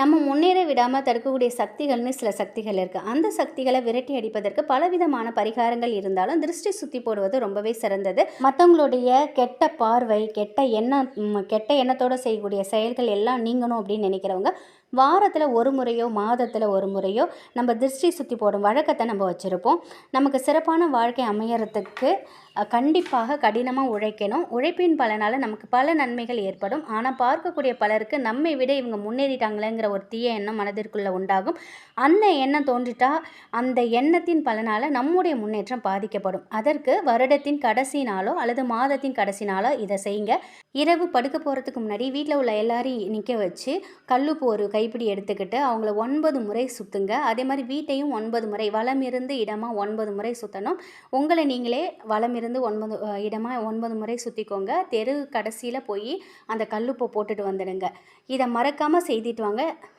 நம்ம முன்னேற விடாமல் தடுக்கக்கூடிய சக்திகள்னு சில சக்திகள் இருக்குது அந்த சக்திகளை விரட்டி அடிப்பதற்கு பலவிதமான பரிகாரங்கள் இருந்தாலும் திருஷ்டி சுற்றி போடுவது ரொம்பவே சிறந்தது. மற்றவங்களுடைய கெட்ட பார்வை கெட்ட எண்ணம் கெட்ட எண்ணத்தோடு செய்யக்கூடிய செயல்கள் எல்லாம் நீங்கணும் அப்படின்னு நினைக்கிறவங்க வாரத்தில் ஒரு முறையோ மாதத்தில் ஒரு முறையோ நம்ம திருஷ்டி சுற்றி போடும் வழக்கத்தை நம்ம வச்சுருப்போம். நமக்கு சிறப்பான வாழ்க்கை அமையறதுக்கு கண்டிப்பாக கடினமாக உழைக்கணும். உழைப்பின் பலனால் நமக்கு பல நன்மைகள் ஏற்படும். ஆனால் பார்க்கக்கூடிய பலருக்கு நம்மை விட இவங்க முன்னேறிட்டாங்களேங்கிற ஒரு தீய எண்ணம் மனதிற்குள்ளே உண்டாகும். அந்த எண்ணம் தோன்றிட்டா அந்த எண்ணத்தின் பலனால் நம்முடைய முன்னேற்றம் பாதிக்கப்படும். அதற்கு வருடத்தின் கடைசி நாளோ அல்லது மாதத்தின் கடைசி நாளோ இதை செய்யுங்க. இரவு படுக்க போகிறதுக்கு முன்னாடி வீட்டில் உள்ள எல்லாரையும் நிற்க வச்சு கல்லுப்பு ஒரு கைப்பிடி எடுத்துக்கிட்டு அவங்கள ஒன்பது முறை சுற்றுங்க அதே மாதிரி வீட்டையும் ஒன்பது முறை வளம் இருந்து இடமாக ஒன்பது முறை சுற்றணும் உங்களை நீங்களே வளம் இருந்து ஒன்பது இடமாக ஒன்பது முறை சுற்றிக்கோங்க தெரு கடைசியில் போய் அந்த கல்லுப்பை போட்டுட்டு வந்துடுங்க. இதை மறக்காமல் செய்திட்டு வாங்க. え?